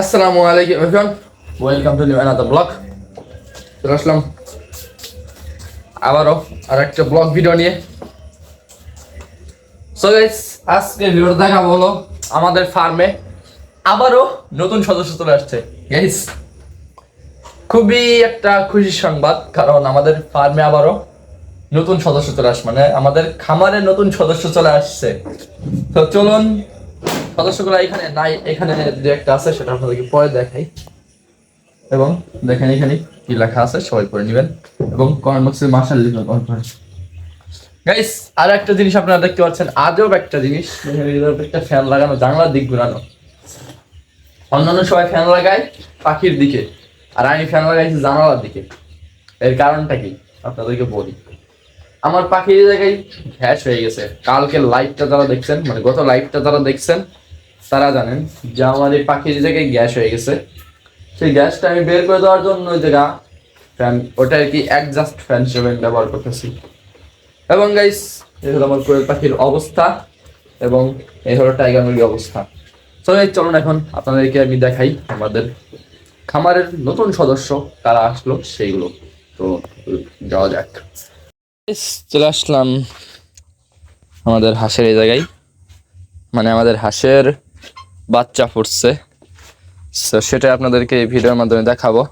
আসসালামু আলাইকুম everyone welcome to new another blog চলে আসলাম। আবারও আর একটা ব্লগ ভিডিও নিয়ে। সো গাইস আজকে ভিডিওটা দেখাবো হলো আমাদের ফার্মে আবারও নতুন সদস্য চলে আসছে। গাইস খুবই একটা খুশির সংবাদ কারণ আমাদের ফার্মে আবারও নতুন সদস্য চলে আসছে। মানে আমাদের খামারে নতুন সদস্য চলে আসছে। তো চলুন সদস্যগুলো এখানে নাই, এখানে যে একটা আছে, সেটা আপনাদেরকে পরে দেখাই। এবং দেখেন এখানে কি লেখা আছে, সবাই পড়ে নেবেন। এবং কমেন্ট বক্সে মার্শাল লিখবেন গাইস আর একটা জিনিস আপনারা দেখতে পাচ্ছেন, আজব একটা জিনিস। একটা ফ্যান লাগানো, জানলার দিক ঘুরানো। অন্যান্য সবাই ফ্যান লাগায় পাখির দিকে, আর আমি ফ্যান লাগাইছি জানালার দিকে। এর কারণটা কি? আপনাদেরকে বলি। আমার পাখির জায়গায় ঘ্যাস হয়ে গেছে। কালকে লাইটটা যারা দেখছেন মানে গত লাইটটা যারা দেখছেন তারা জানেন যে আমার এই পাখির জায়গায় গ্যাস হয়ে গেছে, সেই গ্যাসটা আমি বের করে দেওয়ার জন্য ওই জায়গা ফ্যান ওটা আর কি অ্যাডজাস্ট ফ্যান হিসেবে আমি ব্যবহার করতেছি। এবং গাইস এই হলো আমার কোয়েল পাখির অবস্থা এবং এই হলো টাইগার মুরগির অবস্থা। তো এই চলুন এখন আপনাদেরকে আমি দেখাই আমাদের খামারের নতুন সদস্য কারা আসলো, সেইগুলো। তো, যাওয়া যাক। চলে আসলাম আমাদের হাঁসের এই জায়গায়। মানে আমাদের হাঁসের বাচ্চা ফুটছে। তো সেটা আপনাদেরকে এই ভিডিওর মাধ্যমে দেখাবো।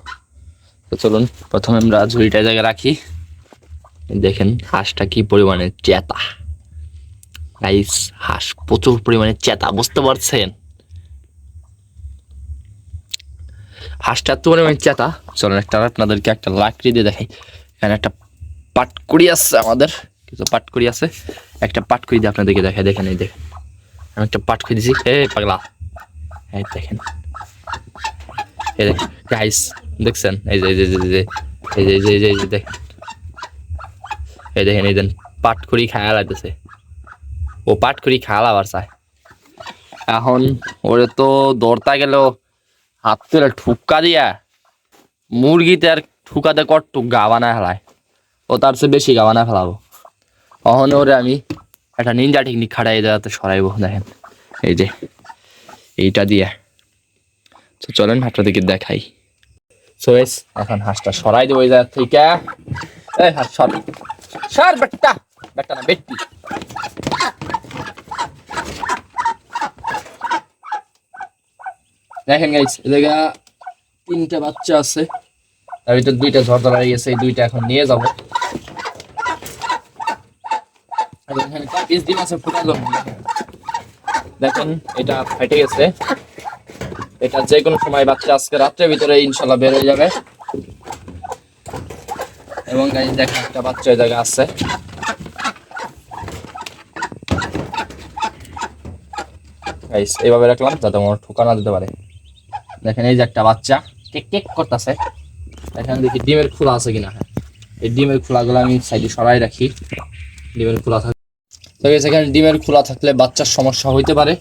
তো চলুন, প্রথমে আমরা ঝুড়িটা জায়গায় রাখি। দেখেন, হাঁসটা কি পরিমাণে চেতা গাইস হাঁস প্রচুর পরিমাণে চেতা বুঝতে পারছেন? হাঁসটা এত পরিমাণে চেতা চলুন, একটা আপনাদেরকে একটা লাকড়ি দিয়ে দেখাই। এখানে একটা পাটকুড়ি আছে আমাদের। কিছু পাটকুড়ি আছে। একটা পাটকুড়ি দিয়ে আপনাদেরকে দেখাই। দেখেন, এই দেখেন। আমি একটা পাটকুড়ি দিছি। এ পাগলা। এই দেখেন। এই দেন খায়া লাগতেছে। ও পাটকুড়ি খাওয়া আবার চায়। এখন ওরে তো দৌড়তা গেল, হাত তুলে ঠুকা দিয়া। মুরগিতে আর ঠুকাতে কটটুক গা বানায় ফেলায়। ও তার চেয়ে বেশি গা বানায় ফেলাবো। অহনে ওরে আমি একটা নিনজা টেকনিক খাটাই দেওয়াতে সরাইবো, দেখেন। এই যে এইটা দিয়ে। তো চলেন হাঁসটা দিকে দেখাই। সো এস এখন হাঁসটা সরাই দেবো এই থেকে। এই হাঁস, সর। সর বেটটা বেটটা না বেটটি দেখেন গাইস তিনটা বাচ্চা আছে। তার ভিতর দুইটা ঝড় ধরা গেছে, এই দুইটা এখন নিয়ে যাব। এখানে ডিম আছে দেখেন, এটা ফেটে গেছে। এটা যে কোনো সময় বাচ্চা আজকে রাত্রের ভিতরে ইনশাল্লাহ বের হয়ে যাবে। এবং গাইস দেখেন একটা বাচ্চা এই জায়গায় আছে। এইভাবে রাখলাম যাতে আমার ঠোকা না দিতে পারে। দেখেন, এই যে একটা বাচ্চা, টেক টেক করতেছে। এখানে দেখি ডিমের খোলা আছে কিনা। এই ডিমের খোলাগুলো আমি সাইডে সরাই রাখি। ডিমের খোলা থাকে তো এখানে ডিমের খোলা থাকলে বাচ্চার সমস্যা হইতে পারে।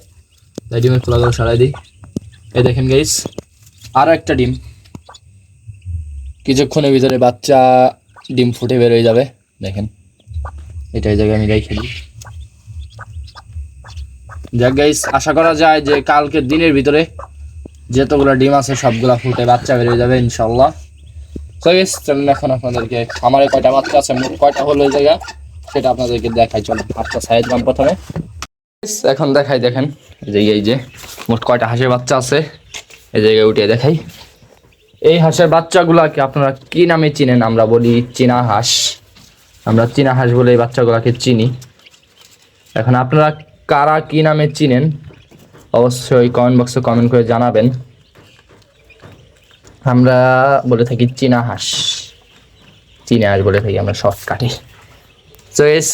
তাই ডিমের খোলাগুলো সারাই দিই। এই দেখেন গাইস আরও একটা ডিম। কিছুক্ষণের ভিতরে বাচ্চা ডিম ফুটে বের হয়ে যাবে। দেখেন, এটা এই জায়গায় আমি রেখে দিই। যাক গাইস আশা করা যায় যে কালকের দিনের ভিতরে যতগুলো ডিম আছে সবগুলা ফুটে বাচ্চা বেরিয়ে যাবে ইনশাল্লাহ তো গাইস চলুন এখন আপনাদেরকে, আমারে কয়টা বাচ্চা আছে, মোট কয়টা হলো এই জায়গা সেটা আপনাদেরকে দেখাই চলুন হাঁসটা সাইজ দাম প্রথমে। এখন দেখাই, দেখেন, এই যে এই যে, মোট কয়টা হাঁসের বাচ্চা আছে? এই জায়গায় উঠে দেখাই। এই হাঁসের বাচ্চাগুলাকে আপনারা কি নামে চিনেন? আমরা বলি চীনা হাঁস। আমরা চীনা হাঁস বলে এই বাচ্চাগুলাকে চিনি। এখন আপনারা কারা কি নামে চিনেন? অবশ্যই কমেন্ট বক্সে কমেন্ট করে জানাবেন। আমরা বলে থাকি চীনা হাঁস। চীনা হাঁস বলে থাকি আমরা শর্টকাটে তো এস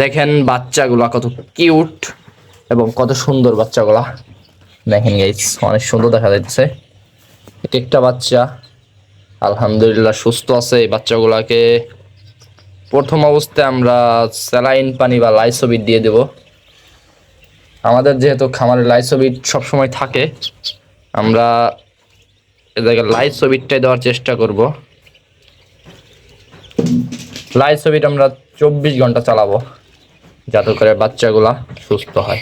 দেখেন বাচ্চাগুলা কত কিউট এবং কত সুন্দর বাচ্চাগুলা। দেখেন গাইস অনেক সুন্দর দেখা যাচ্ছে। এক একটা বাচ্চা। আলহামদুলিল্লাহ, সুস্থ আছে এই বাচ্চাগুলাকে। প্রথম অবস্থায় আমরা স্যালাইন পানি বা লাইসোবিট দিয়ে দেব। আমাদের যেহেতু খামারে লাইসোবিট সবসময় থাকে, আমরা এদেরকে লাইসোবিটটাই দেওয়ার চেষ্টা করব। লাইসোবিট আমরা চব্বিশ ঘণ্টা চালাবো যাতে করে বাচ্চাগুলা সুস্থ হয়।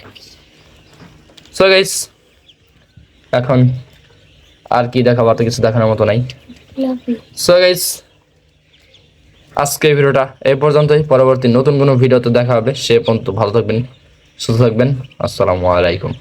সো গাইস এখন আর কি দেখাবো? আর তো কিছু দেখানোর মতো নাই। সো গাইস আজকে ভিডিওটা এই পর্যন্তই। পরবর্তী নতুন কোনো ভিডিওতে দেখা হবে। সে পর্যন্ত ভালো থাকবেন সুস্থ থাকবেন। আসসালামু আলাইকুম।